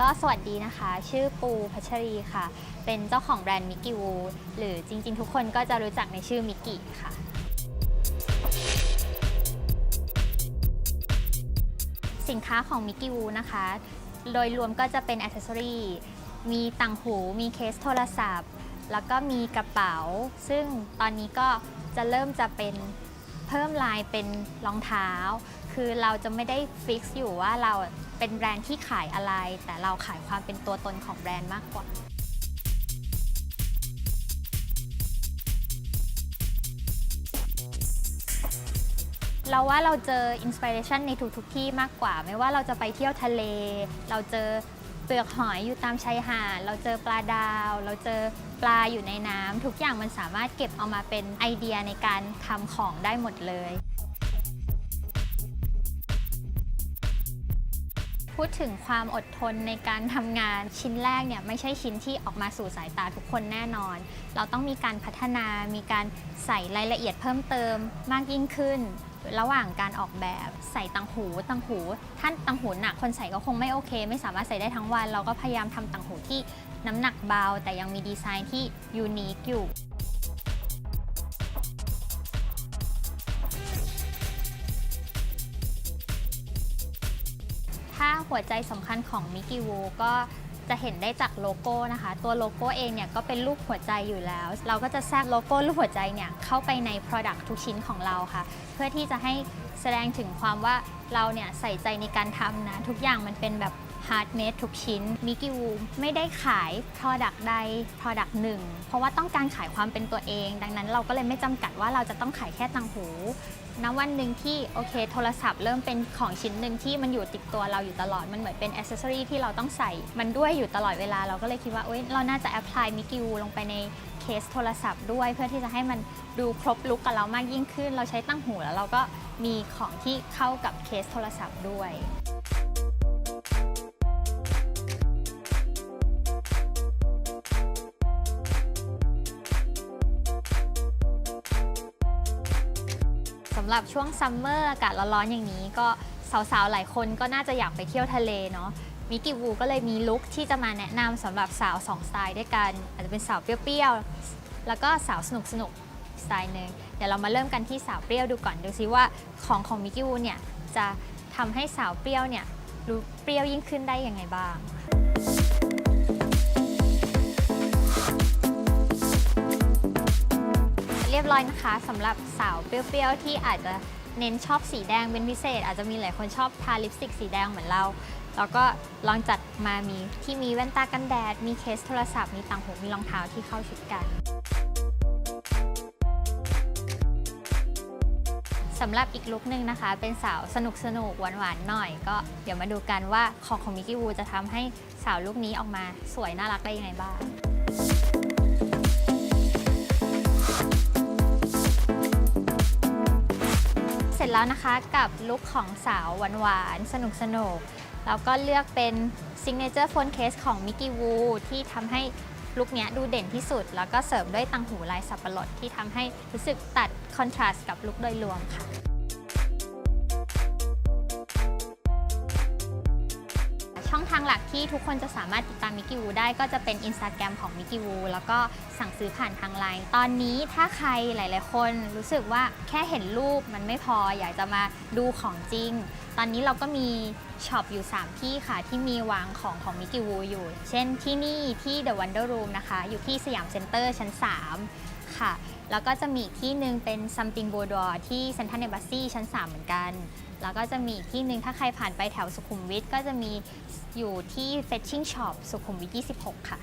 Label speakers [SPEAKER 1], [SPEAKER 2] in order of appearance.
[SPEAKER 1] ก็สวัสดีนะคะ ชื่อปูพัชรีค่ะ เป็นเจ้าของแบรนด์มิกกี้วูหรือจริง ๆ ทุกคนก็จะรู้จักในชื่อมิกกี้ค่ะ สินค้าของมิกกี้วูนะคะ โดยรวมก็จะเป็นอ c เซสซอรีมีต่างหู มีเคสโทรศัพท์ แล้วก็มีกระเป๋า ซึ่งตอนนี้ก็จะเริ่มจะเป็นเพิ่มลายเป็นรองเท้า คือเราจะไม่ได้ฟิกซ์อยู่ว่าเราเป็นแบรนด์ที่ขายอะไร แต่เราขายความเป็นตัวตนของแบรนด์มากกว่า เราว่าเราเจออินสปิเรชันในทุกๆที่มากกว่า ไม่ว่าเราจะไปเที่ยวทะเล เราเจอเปลือกหอยอยู่ตามชายหาดเราเจอปลาดาว เราเจอปลาอยู่ในน้ำทุกอย่างมันสามารถเก็บเอามาเป็นไอเดียในการทำของได้หมดเลย พูดถึงความอดทนในการทำงานชิ้นแรกเนี่ยไม่ใช่ชิ้นที่ออกมาสู่สายตาทุกคนแน่นอน เราต้องมีการพัฒนา มีการใส่รายละเอียดเพิ่มเติมมากยิ่งขึ้น ระหว่างการออกแบบใส่ตังหูตังหู ท่านตังหูหนักคนใส่ก็คงไม่โอเค ไม่สามารถใส่ได้ทั้งวัน เราก็พยายามทำตังหูที่น้ำหนักเบา แต่ยังมีดีไซน์ที่ยูนิคอยู่ หัวใจสำคัญของมิกิวูก็จะเห็นได้จากโลโก้นะคะ ตัวโลโก้เองเนี่ยก็เป็นรูปหัวใจอยู่แล้ว เราก็จะแทรกโลโก้รูปหัวใจเนี่ยเข้าไปใน Product ทุกชิ้นของเราค่ะ เพื่อที่จะให้แสดงถึงความว่าเราเนี่ยใส่ใจในการทำนะ ทุกอย่างมันเป็นแบบ hard made ทุกชิ้นมิกิวูไม่ได้ขาย Product ใด Product หนึ่ง เพราะว่าต้องการขายความเป็นตัวเอง ดังนั้นเราก็เลยไม่จำกัดว่าเราจะต้องขายแค่ตังหูณวันหนึ่งที่โอเคโทรศัพท์เริ่มเป็นของชิ้นหนึ่งที่มันอยู่ติดตัวเราอยู่ตลอดมันเหมือนเป็นอ c เซสซอรีที่เราต้องใส่ มันด้วยอยู่ตลอดเวลาเราก็เลยคิดว่าเอ้ยเราน่าจะแอพพลายมิกิวลงไปในเคสโทรศัพท์ด้วยเพื่อที่จะให้มันดูครบลุกกับเรามากยิ่งขึ้น เราใช้ตั้งหูแล้วเราก็มีของที่เข้ากับเคสโทรศัพท์ด้วย สำหรับช่วงซัมเมอร์อากาศร้อนๆอย่างนี้ก็สาวๆ หลายคนก็น่าจะอยากไปเที่ยวทะเลเนาะมิกิวูก็เลยมีลุคที่จะมาแนะนำสำหรับสาว2สไตล์ด้วยกัน อาจจะเป็นสาวเปรี้ยวๆ แล้วก็สาวสนุกๆสไตล์หนึ่งเดี๋ยวเรามาเริ่มกันที่สาวเปรี้ยวดูก่อนดูซิว่าของของมิกิวูเนี่ยจะทำให้สาวเปรี้ยวเนี่ยดูเปรี้ยวยิ่งขึ้นได้ยังไงบ้าง เรียบร้อยนะคะสำหรับสาวเปรี้ยวๆ ที่อาจจะเน้นชอบสีแดงเป็นพิเศษ อาจจะมีหลายคนชอบทาลิปสติกสีแดงเหมือนเรา แล้วก็ลองจัดมามีที่มีแว่นตากันแดด มีเคสโทรศัพท์ มีต่างหู มีรองเท้าที่เข้าชุดกันสำหรับอีกลุคนึงนะคะ เป็นสาวสนุกสนุกหวานหวานๆหน่อย ก็เดี๋ยวมาดูกันว่าของของมิกกี้วูจะทำให้สาวลุคนี้ออกมาสวยน่ารักได้ยังไงบ้าง ร็จแล้วนะคะกับลุคของสาวหวานๆ สนุกสนุกแล้วก็เลือกเป็นซิงเกิลโฟนเคสของมิกกี้วูที่ทำให้ลุคเนี้ยดูเด่นที่สุด แล้วก็เสริมด้วยตังหูลายสับปะรดที่ทำให้รู้สึกตัดคอนทราสต์กับลุคโดยรวมค่ะ ช่องทางหลักที่ทุกคนจะสามารถติดตามมิกกี้วูได้ก็จะเป็น Instagram ของมิกกี้วูแล้วก็สั่งซื้อผ่านทางไลน์ตอนนี้ถ้าใครหลาย ๆ คนรู้สึกว่าแค่เห็นรูปมันไม่พออยากจะมาดูของจริง ตอนนี้เราก็มีช็อปอยู่ 3 ที่ค่ะ ที่มีวางของของมิกกี้วูอยู่ เช่นที่นี่ที่ The Wonder Room นะคะ อยู่ที่สยามเซ็นเตอร์ชั้น 3 ค่ะ แล้วก็จะมีอีกที่หนึ่งเป็น Something Boudoir ที่เซ็นทรัลเนบัสซี่ชั้น 3 เหมือนกัน แล้วก็จะมีอีกที่หนึ่งถ้าใครผ่านไปแถวสุขุมวิทก็จะมีอยู่ที่ Fetching Shop สุขุมวิท 26 ค่ะ